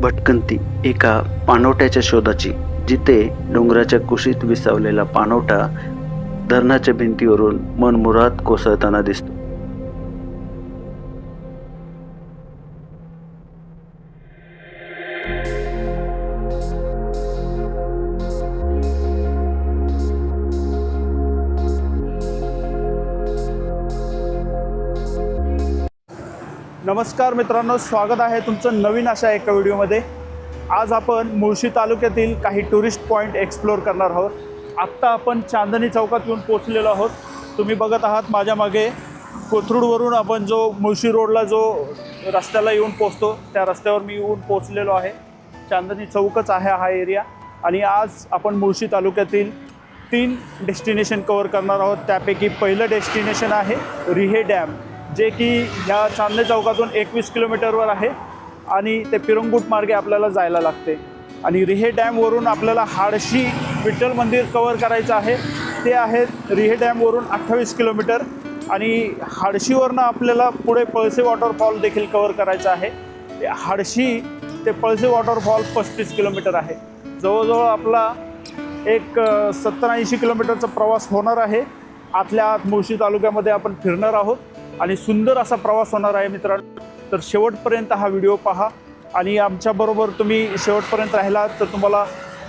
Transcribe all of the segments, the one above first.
भटकंती एका पानोट्याच्या शोधाची जिथे डोंगराच्या कुशीत विसावलेला पानोटा धरणाच्या भिंतीवरून मनमुराद कोसळताना दिसतो. नमस्कार मित्रांनो स्वागत आहे तुमचं नवीन अशा एका व्हिडिओमध्ये. आज आपण मुळशी तालुक्यातील काही टुरिस्ट पॉईंट एक्सप्लोअर करणार आहोत. आत्ता आपण चांदणी चौकात येऊन पोचलेलो आहोत. तुम्ही बघत आहात माझ्या मागे कोथरूडवरून आपण जो मुळशी रोडला जो रस्त्याला येऊन पोचतो त्या रस्त्यावर मी येऊन पोचलेलो आहे. चांदणी चौकच आहे हा एरिया. आणि आज आपण मुळशी तालुक्यातील तीन डेस्टिनेशन कवर करणार आहोत. त्यापैकी पहिलं डेस्टिनेशन आहे रिहे डॅम. जे की ह्या चांदणे चौकातून एकवीस किलोमीटरवर आहे आणि ते पिरंगुट मार्गे आपल्याला जायला लागते. आणि रिहे डॅमवरून आपल्याला हाडशी विठ्ठल मंदिर कवर करायचं आहे. ते आहे रिहे डॅमवरून अठ्ठावीस किलोमीटर आणि हाडशीवरनं आपल्याला पुढे पळसे वॉटरफॉल देखील कवर करायचं आहे. हाडशी ते पळसे वॉटरफॉल पस्तीस किलोमीटर आहे. जवळजवळ आपला एक सत्तर ऐंशी किलोमीटरचा प्रवास होणार आहे. आतल्या आत मुळशी तालुक्यामध्ये आपण फिरणार आहोत. आणि सुंदर असा प्रवास होणार आहे मित्रांनो. तर शेवटपर्यंत हा व्हिडिओ पहा. आणि आमच्याबरोबर तुम्ही शेवटपर्यंत राहिलात तर तुम्हाला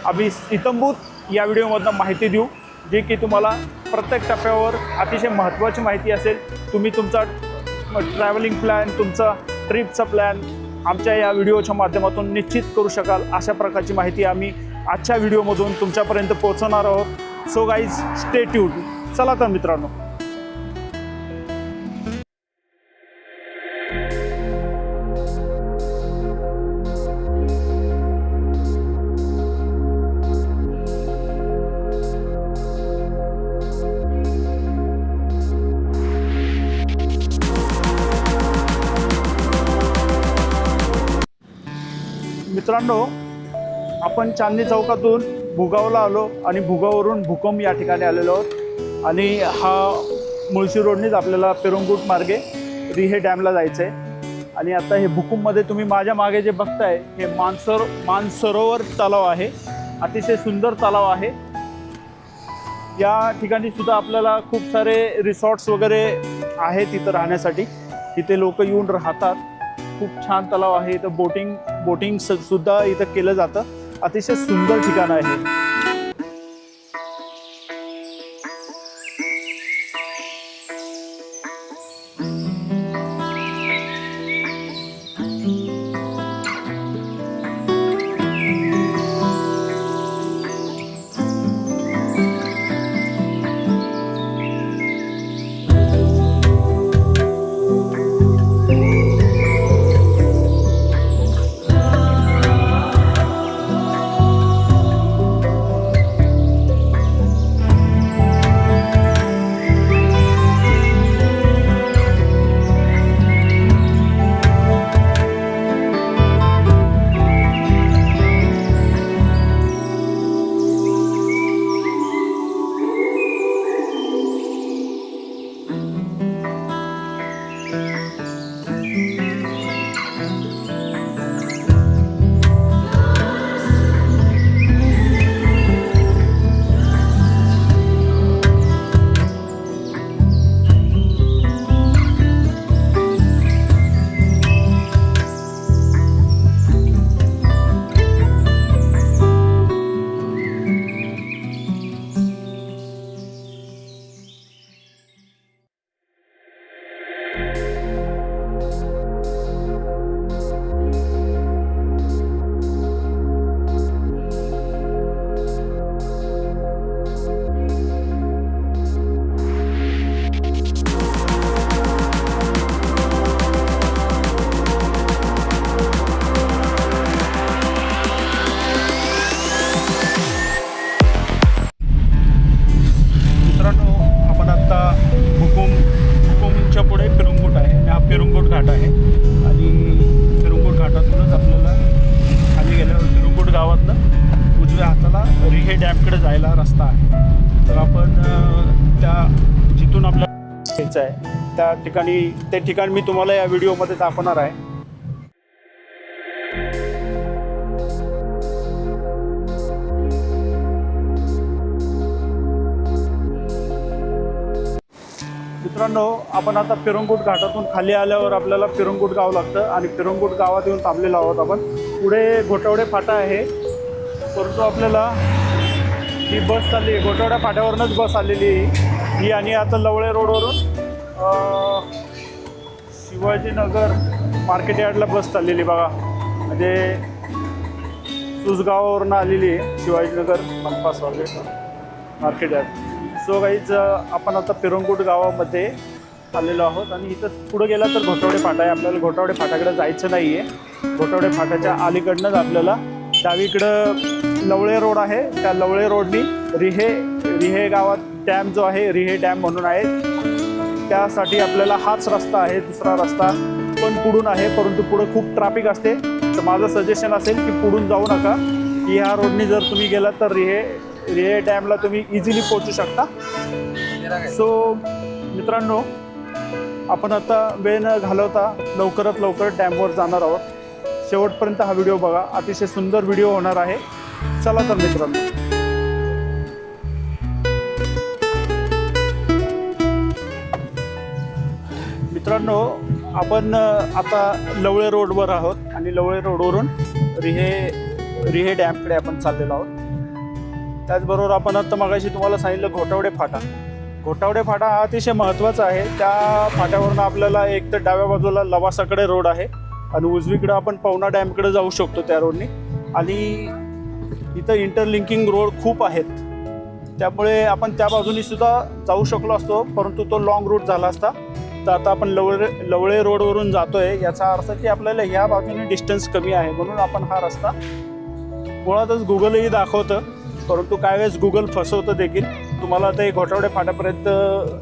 आम्ही इतंभूत या व्हिडिओमधनं माहिती देऊ जे की तुम्हाला प्रत्येक टप्प्यावर अतिशय महत्त्वाची माहिती असेल. तुम्ही तुमचा ट्रॅव्हलिंग प्लॅन तुमचा ट्रिपचा प्लॅन आमच्या या व्हिडिओच्या माध्यमातून निश्चित करू शकाल. अशा प्रकारची माहिती आम्ही आजच्या व्हिडिओमधून तुमच्यापर्यंत पोहोचवणार आहोत. सो गाईज स्टे ट्यूड चला तर मित्रांनो. मित्रांनो आपण चांदणी चौकातून भुगावला आलो आणि भुगावरून भूकंप या ठिकाणी आलेलो आहोत. आणि हा मुळशी रोडनेच आपल्याला पेरुंगूट मार्गे रिहे डॅमला जायचं आहे आणि आता हे भूकुंपमध्ये तुम्ही माझ्या मागे जे बघताय हे मानसर मानसरोवर तलाव आहे. अतिशय सुंदर तलाव आहे. या ठिकाणी सुद्धा आपल्याला खूप सारे रिसॉर्ट्स वगैरे आहेत तिथं राहण्यासाठी. तिथे लोक येऊन राहतात. खूप छान तलाव आहे. इथं बोटिंग बोटिंग स- सुद्धा इथं केलं जातं. अतिशय सुंदर ठिकाण आहे मित्रांनो त्या ठिकाणी ते ठिकाण मी तुम्हाला या व्हिडिओमध्ये दाखवणार आहे. मित्रांनो आपण आता फिरंगूट घाटातून खाली आल्यावर आपल्याला फिरंगूट गाव लागतं आणि फिरंगूट गावात येऊन थांबलेलो आहोत आपण. पुढे घोटवडे फाटा आहे परंतु आपल्याला ही बस चालली आहे घोटवड्या फाट्यावरूनच बस आलेली आहे. ही आणि आता लवळे रोडवरून शिवाजीनगर मार्केट यार्डला बस चाललेली बघा. म्हणजे सुसगावावरून आलेली आहे शिवाजीनगर मनपास वगैरे मार्केट यार्ड. सो गाईज आपण आता पिरंगुट गावामध्ये आलेलो आहोत आणि इथं पुढं गेला तर घोटावडे फाटा आहे. आपल्याला घोटावडे फाटाकडे जायचं नाही आहे घोटावडे फाटाच्या अलीकडनंच आपल्याला डावीकडं लवळे रोड आहे. त्या लवळे रोडनी रिहे रिहे गावात डॅम जो आहे रिहे डॅम म्हणून आहे. त्यासाठी आपल्याला हाच रस्ता आहे दुसरा रस्ता पण पुढून आहे परंतु पुढं खूप ट्रॅफिक असते. तर माझं सजेशन असेल की पुढून जाऊ नका की ह्या रोडनी जर तुम्ही गेलात तर रिहे रिहे डॅमला तुम्ही इझिली पोहोचू शकता. सो मित्रांनो आपण आता वेळ न घालवता लवकरात लवकर डॅमवर जाणार आहोत. शेवटपर्यंत हा व्हिडिओ बघा. अतिशय सुंदर व्हिडिओ होणार आहे. चला तर मित्रांनो. मित्रांनो आपण आता लवळे रोडवर आहोत आणि लवळे रोडवरून रिहे रिहे डॅमकडे आपण चाललेलो आहोत. त्याचबरोबर आपण आता मगाशी तुम्हाला सांगितलं घोटावडे फाटा. घोटावडे फाटा हा अतिशय महत्त्वाचा आहे. त्या फाट्यावरून आपल्याला एक तर डाव्या बाजूला लवासाकडे रोड आहे आणि उजवीकडं आपण पवना डॅमकडे जाऊ शकतो त्या रोडने. आणि इथं इंटरलिंकिंग रोड खूप आहेत. त्यामुळे आपण त्या बाजूनी सुद्धा जाऊ शकलो असतो परंतु तो लाँग रूट झाला असता. तर आता आपण लवळे लवळे रोडवरून जातोय. याचा अर्थ की आपल्याला ह्या बाजूने डिस्टन्स कमी आहे. म्हणून आपण हा रस्ता मुळातच गुगलही दाखवतं. परंतु काय वेळेस गुगल फसवतं देखील. तुम्हाला ते घोटावडे फाट्यापर्यंत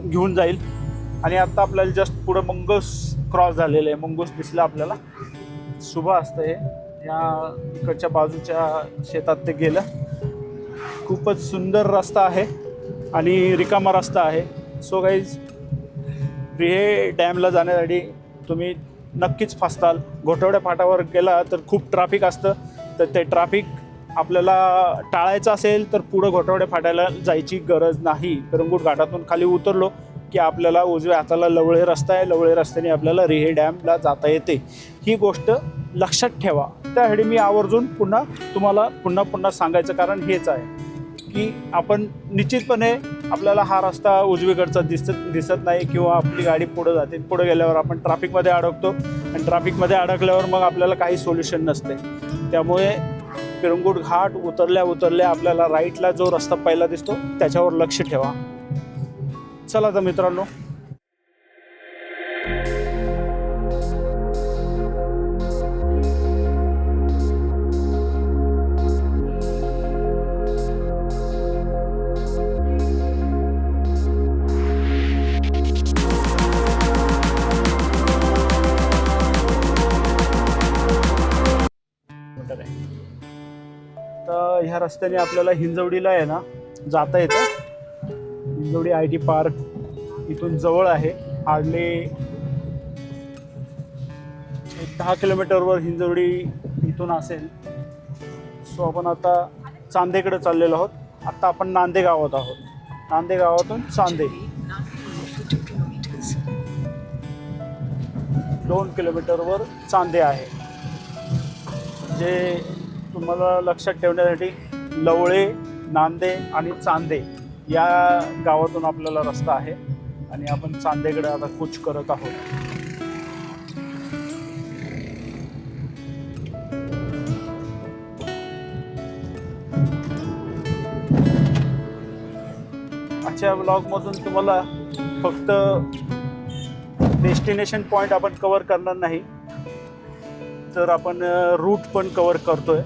घेऊन जाईल. आणि आत्ता आपल्याला जस्ट पुढं मंगूस क्रॉस झालेलं आहे. मंगूस दिसला आपल्याला. शुभ असतं हे. या इकडच्या बाजूच्या शेतात ते गेलं. खूपच सुंदर रस्ता आहे. आणि रिकामा रस्ता आहे. सो गाईज रिहे डॅमला जाण्यासाठी तुम्ही नक्कीच फसताल. घोटवड्या फाटावर गेला तर खूप ट्रॅफिक असतं. तर ते ट्रॅफिक आपल्याला टाळायचं असेल तर पुढं घोटवड्या फाट्याला जायची गरज नाही. रंगूट घाटातून खाली उतरलो की आपल्याला उजव्या हाताला लवळे रस्ता आहे. लवळे रस्त्याने आपल्याला रिहे डॅमला जाता येते. ही गोष्ट लक्षात ठेवा. त्यासाठी मी आवर्जून पुन्हा तुम्हाला पुन्हा पुन्हा सांगायचं कारण हेच आहे. की आपण निश्चितपणे आपल्याला हा रस्ता उजवीकडचा दिसत दिसत नाही किंवा आपली गाडी पुढं जाते. पुढे गेल्यावर आपण ट्रॅफिकमध्ये अडकतो आणि ट्रॅफिकमध्ये अडकल्यावर मग आपल्याला काही सोल्युशन नसते. त्यामुळे पिरंगुट घाट उतरल्या उतरल्या आपल्याला राईटला जो रस्ता पहिला दिसतो त्याच्यावर लक्ष ठेवा. चला तर मित्रांनो. रस्त्याने आपल्याला हिंजवडीला आहे ना जाता येतं. हिंजवडी आय टी पार्क इथून जवळ आहे. हार्डली एक दहा किलोमीटरवर हिंजवडी इथून असेल. सो आपण आता चांदेकडे चाललेलो आहोत. आत्ता आपण नांदे गावात आहोत. नांदे गावातून चांदे. दोन किलोमीटरवर चांदे आहे. जे तुम्हाला लक्षात ठेवण्यासाठी लवळे नांदे आणि चांदे या गावातून आपल्याला रस्ता आहे आणि आपण चांदेकडे आता कूच करत आहोत. आजच्या ब्लॉगमधून तुम्हाला फक्त डेस्टिनेशन पॉईंट आपण कवर करणार नाही तर आपण रूट पण कवर करतोय.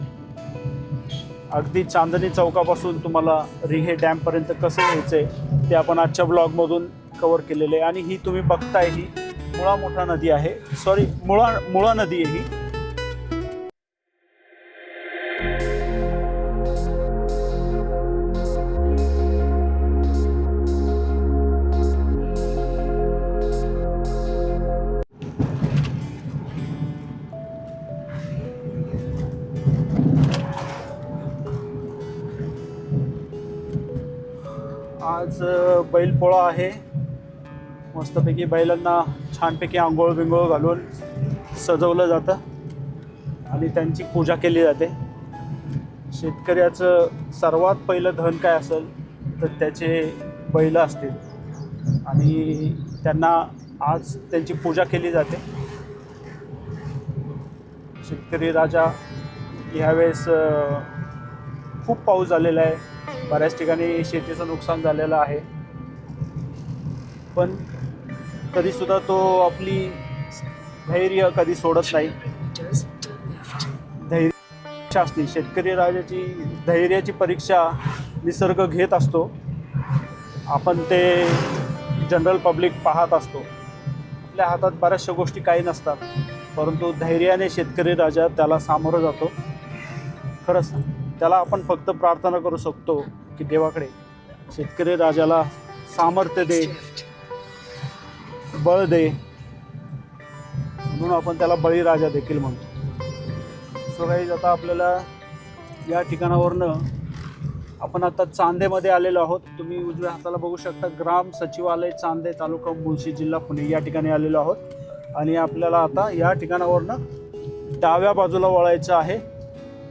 अगदी चांदणी चौकापासून तुम्हाला रिहे डॅमपर्यंत कसं यायचं आहे ते आपण आजच्या ब्लॉगमधून कवर केलेले आहे. आणि ही तुम्ही बघताय ही मुळा मोठा नदी आहे. सॉरी मुळा मुळा नदी आहे ही. आज बैलपोळा आहे. मस्तपैकी बैलांना छानपैकी आंघोळ बिंघोळ घालून सजवलं जातं आणि त्यांची पूजा केली जाते. शेतकऱ्याचं सर्वात पहिलं धन काय असेल तर त्याचे बैल असतील. आणि त्यांना आज त्यांची पूजा केली जाते. शेतकरी राजा ह्यावेळेस खूप पाऊस झालेला आहे. बऱ्याच ठिकाणी शेतीचं नुकसान झालेलं आहे. पण तरीसुद्धा तो आपली धैर्य कधी सोडत नाही. धैर्य असते शेतकरी राजाची धैर्याची परीक्षा निसर्ग घेत असतो. आपण ते जनरल पब्लिक पाहत असतो. आपल्या हातात बऱ्याचशा गोष्टी काही नसतात परंतु धैर्याने शेतकरी राजा त्याला सामोरं जातो. खरंच त्याला आपण फक्त प्रार्थना करू शकतो. की देवाकडे शेतकरी राजाला सामर्थ्य दे बळ दे म्हणून आपण त्याला बळीराजा देखील म्हणतो. सो काही आता आपल्याला या ठिकाणावरनं आपण आता चांदेमध्ये आलेलो आहोत. तुम्ही उजव्या हाताला बघू शकता ग्राम सचिवालय चांदे तालुका मुळशी जिल्हा पुणे या ठिकाणी आलेलो आहोत. आणि आपल्याला आता या ठिकाणावरनं डाव्या बाजूला वळायचं आहे.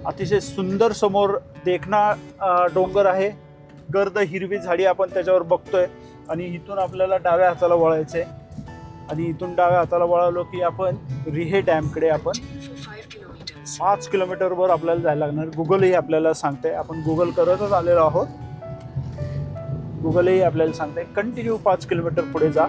अतिशय सुंदर समोर देखणा डोंगर आहे. गर्द हिरवी झाडी आपण त्याच्यावर बघतोय. आणि इथून आपल्याला डाव्या हाताला वळायचं आहे. आणि इथून डाव्या हाताला वळालो की आपण रिहे डॅमकडे आपण पाच किलोमीटरवर आपल्याला जायला लागणार. गुगलही आपल्याला सांगते आपण गुगल करतच आलेलो आहोत. गुगलही आपल्याला सांगते कंटिन्यू पाच किलोमीटर पुढे जा.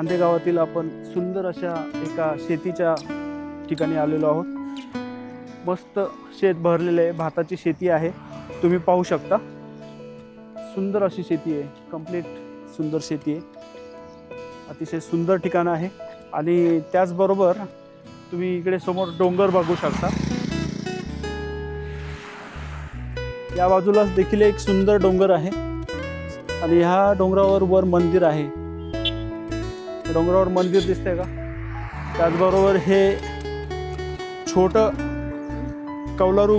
चांदे गावातील आपण सुंदर अशा एका शेतीच्या ठिकाणी आलेलो आहोत. मस्त शेत भरलेलं आहे. भाताची शेती आहे. तुम्ही पाहू शकता. सुंदर अशी शेती आहे. कंप्लीट सुंदर शेती आहे. अतिशय सुंदर ठिकाण आहे. आणि त्याचबरोबर तुम्ही इकडे समोर डोंगर बघू शकता. या बाजूलाच देखील एक सुंदर डोंगर आहे. आणि ह्या डोंगरावर वर मंदिर आहे. डोंगरावर मंदिर दिसतंय का? त्याचबरोबर हे छोटं कौलारू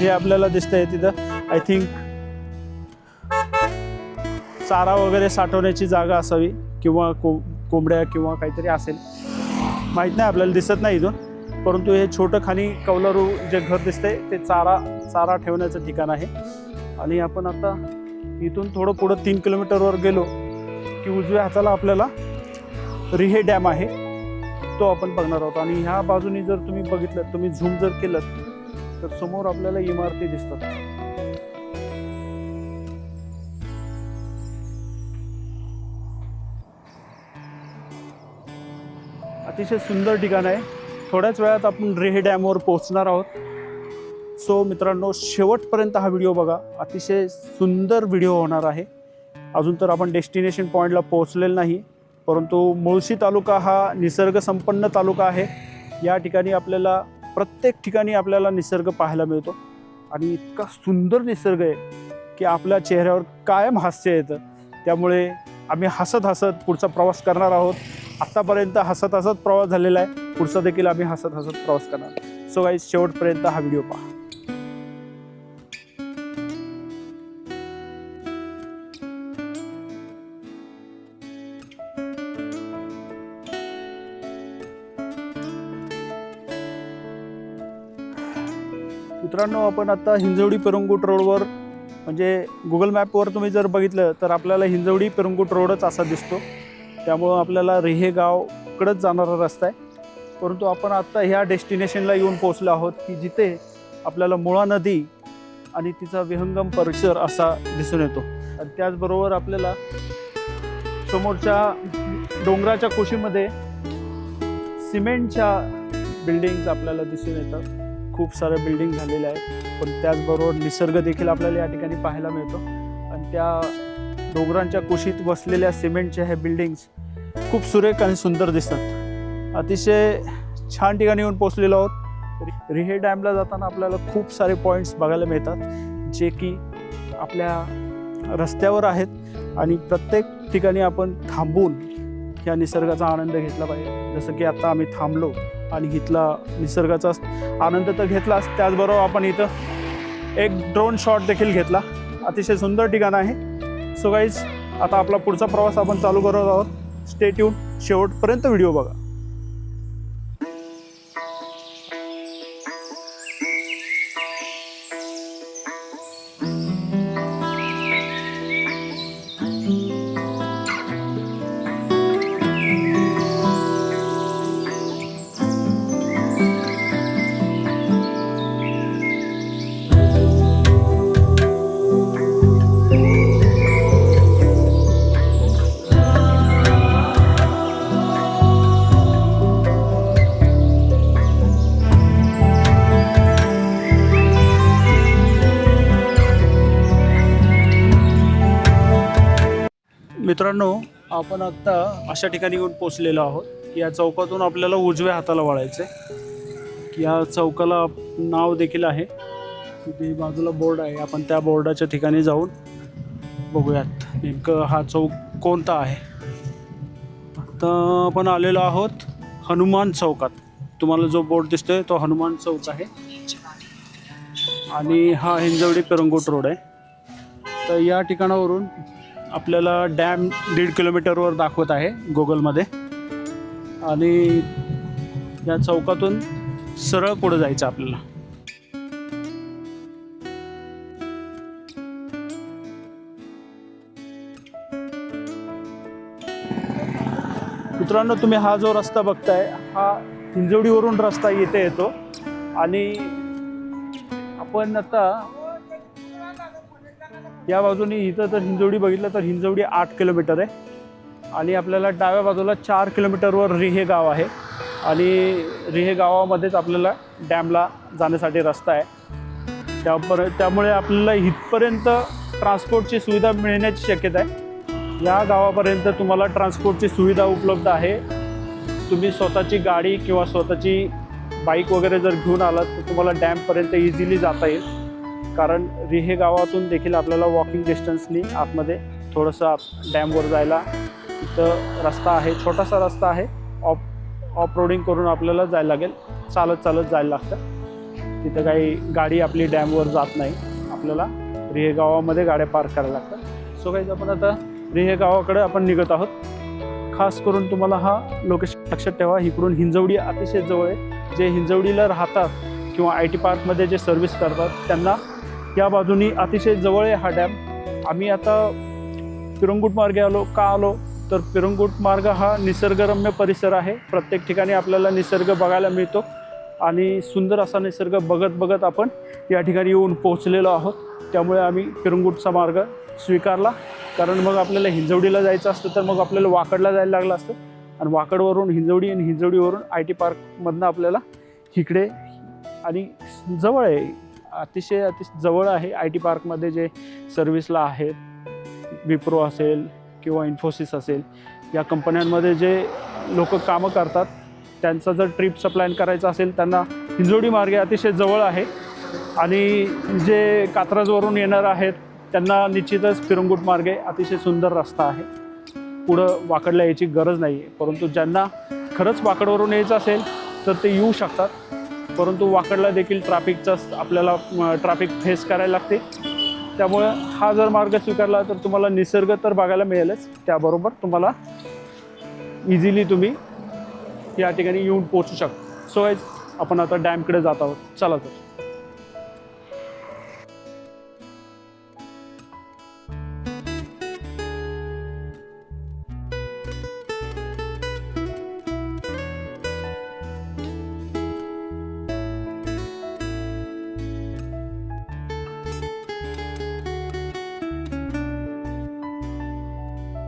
हे आपल्याला दिसतंय तिथं. आय थिंक चारा वगैरे साठवण्याची जागा असावी किंवा को कोंबड्या किंवा काहीतरी असेल. माहीत नाही आपल्याला दिसत नाही इथून. परंतु हे छोटं खाली कौलारू जे घर दिसतंय ते चारा चारा ठेवण्याचं ठिकाण आहे. आणि आपण आता इथून थोडं पुढं तीन किलोमीटरवर गेलो की उजव्या हाताला आपल्याला रिहे डॅम आहे. तो आपण बघणार आहोत. आणि ह्या बाजूने जर तुम्ही बघितलं तुम्ही झूम जर केलं तर समोर आपल्याला इमारती दिसतात. अतिशय सुंदर ठिकाण आहे. थोड्याच वेळात आपण रेहे डॅमवर पोहोचणार आहोत. सो मित्रांनो शेवटपर्यंत हा व्हिडिओ बघा. अतिशय सुंदर व्हिडिओ होणार आहे. अजून तर आपण डेस्टिनेशन पॉईंटला पोहोचलेलं नाही. परंतु मुळशी तालुका हा निसर्गसंपन्न तालुका आहे. या ठिकाणी आपल्याला प्रत्येक ठिकाणी आपल्याला निसर्ग पाहायला मिळतो. आणि इतका सुंदर निसर्ग आहे की आपल्या चेहऱ्यावर कायम हास्य येतं. त्यामुळे आम्ही हसत हसत पुढचा प्रवास करणार आहोत. आत्तापर्यंत हसत हसत प्रवास झालेला आहे. पुढचा देखील आम्ही हसत हसत प्रवास करणार सो गाईज शेवटपर्यंत हा व्हिडिओ पहा. मित्रांनो आपण आता हिंजवडी पेरंगुट रोडवर म्हणजे गुगल मॅपवर तुम्ही जर बघितलं तर आपल्याला हिंजवडी पेरंगुट रोडच असा दिसतो. त्यामुळं आपल्याला रेहे गावकडंच जाणारा रस्ता आहे. परंतु आपण आत्ता ह्या डेस्टिनेशनला येऊन पोचलो आहोत की जिथे आपल्याला मुळा नदी आणि तिचा विहंगम परिसर असा दिसून येतो. आणि त्याचबरोबर आपल्याला समोरच्या डोंगराच्या कुशीमध्ये सिमेंटच्या बिल्डिंग्स आपल्याला दिसून येतात. खूप साऱ्या बिल्डिंग झालेल्या आहेत पण त्याचबरोबर निसर्ग देखील आपल्याला या ठिकाणी पाहायला मिळतो. आणि त्या डोंगरांच्या कुशीत बसलेल्या सिमेंटच्या ह्या बिल्डिंग्स खूप सुरेख आणि सुंदर दिसतात. अतिशय छान ठिकाणी येऊन पोचलेलो आहोत. रिहे डॅमला जाताना आपल्याला खूप सारे पॉईंट्स बघायला मिळतात जे की आपल्या रस्त्यावर आहेत. आणि प्रत्येक ठिकाणी आपण थांबून या निसर्गाचा आनंद घेतला पाहिजे. जसं की आत्ता आम्ही थांबलो आणि घेतला निसर्गाचा आनंद तर घेतलाच. त्याचबरोबर आपण इथं एक ड्रोन शॉट देखील घेतला. अतिशय सुंदर ठिकाण आहे. सो गाईज आता आपला पुढचा प्रवास आपण चालू करत आहोत. स्टेट येऊन शेवटपर्यंत व्हिडिओ बघा. मित्रांनो आपण आत्ता अशा ठिकाणी येऊन पोचलेलो आहोत की या चौकातून आपल्याला उजव्या हाताला वळायचं आहे या चौकाला नाव देखील आहे. तिथे बाजूला बोर्ड आहे. आपण त्या बोर्डाच्या ठिकाणी जाऊन बघूयात नेमकं हा चौक कोणता आहे. आता आपण आलेलो आहोत हनुमान चौकात. तुम्हाला जो बोर्ड दिसतोय तो हनुमान चौक आहे. आणि हा हिंजवडी पेरंगोट रोड आहे. तर या ठिकाणावरून आपल्याला डॅम दीड किलोमीटरवर दाखवत आहे गुगलमध्ये. आणि या चौकातून सरळ पुढं जायचं आपल्याला. मित्रांनो तुम्ही हा जो रस्ता बघताय हा हिंजवडीवरून रस्ता येथे येतो. आणि आपण आता या बाजूने इथं तर हिंजवडी बघितलं तर हिंजवडी आठ किलोमीटर आहे. आणि आपल्याला डाव्या बाजूला चार किलोमीटरवर रिहे गाव आहे. आणि रिहे गावामध्येच आपल्याला डॅमला जाण्यासाठी रस्ता आहे. त्यापर त्यामुळे आपल्याला इथपर्यंत ट्रान्सपोर्टची सुविधा मिळण्याची शक्यता आहे. या गावापर्यंत तुम्हाला ट्रान्सपोर्टची सुविधा उपलब्ध आहे. तुम्ही स्वतःची गाडी किंवा स्वतःची बाईक वगैरे जर घेऊन आलात तर तुम्हाला डॅमपर्यंत इझिली जाता येईल. कारण रिहे गावातून देखील आपल्याला वॉकिंग डिस्टन्सनी आतमध्ये थोडंसं डॅमवर जायला इथं रस्ता आहे छोटासा रस्ता आहे. ऑफ ऑफ रोडिंग करून आपल्याला जायला लागेल. चालत चालत जायला लागतं. तिथं काही गाडी आपली डॅमवर जात नाही. आपल्याला रिहे गावामध्ये गाड्या पार्क करायला लागतात. सो काही आपण आता रिहे गावाकडे आपण निघत आहोत. खास करून तुम्हाला हा लोकेशन लक्षात ठेवा. इकडून हिंजवडी अतिशय जवळ आहे. जे हिंजवडीला राहतात किंवा आय टी पार्कमध्ये जे सर्व्हिस करतात त्यांना या बाजूनी अतिशय जवळ आहे हा डॅम. आम्ही आता पिरंगुट मार्गे आलो का आलो? तर पिरंगुट मार्ग हा निसर्गरम्य परिसर आहे. प्रत्येक ठिकाणी आपल्याला निसर्ग बघायला मिळतो आणि सुंदर असा निसर्ग बघत बघत आपण या ठिकाणी येऊन पोहोचलेलो आहोत. त्यामुळे आम्ही पिरंगुटचा मार्ग स्वीकारला. कारण मग आपल्याला हिंजवडीला जायचं असतं तर मग आपल्याला वाकडला जायला लागलं असतं. आणि वाकडवरून हिंजवडी आणि हिंजवडीवरून आय टी पार्कमधनं आपल्याला इकडे आणि जवळ आहे. अतिशय अतिशय जवळ आहे. आय टी पार्कमध्ये जे सर्व्हिसला आहेत विप्रो असेल किंवा इन्फोसिस असेल या कंपन्यांमध्ये जे लोक कामं करतात त्यांचा जर ट्रिपचा प्लॅन करायचा असेल त्यांना हिंजोडी मार्गे अतिशय जवळ आहे. आणि जे कात्रजवरून येणार आहेत त्यांना निश्चितच फिरंगुट मार्गे अतिशय सुंदर रस्ता आहे. पुढं वाकडला यायची गरज नाही आहे परंतु ज्यांना खरंच वाकडवरून यायचं असेल तर ते येऊ शकतात. परंतु वाकडला देखील ट्रॅफिकचा आपल्याला ट्रॅफिक फेस करायला लागते. त्यामुळं हा जर मार्ग स्वीकारला तर तुम्हाला निसर्ग तर बघायला मिळेलच. त्याबरोबर तुम्हाला इझिली तुम्ही या ठिकाणी येऊन पोचू शकता. सो आपण आता डॅमकडे जात आहोत. चला तर.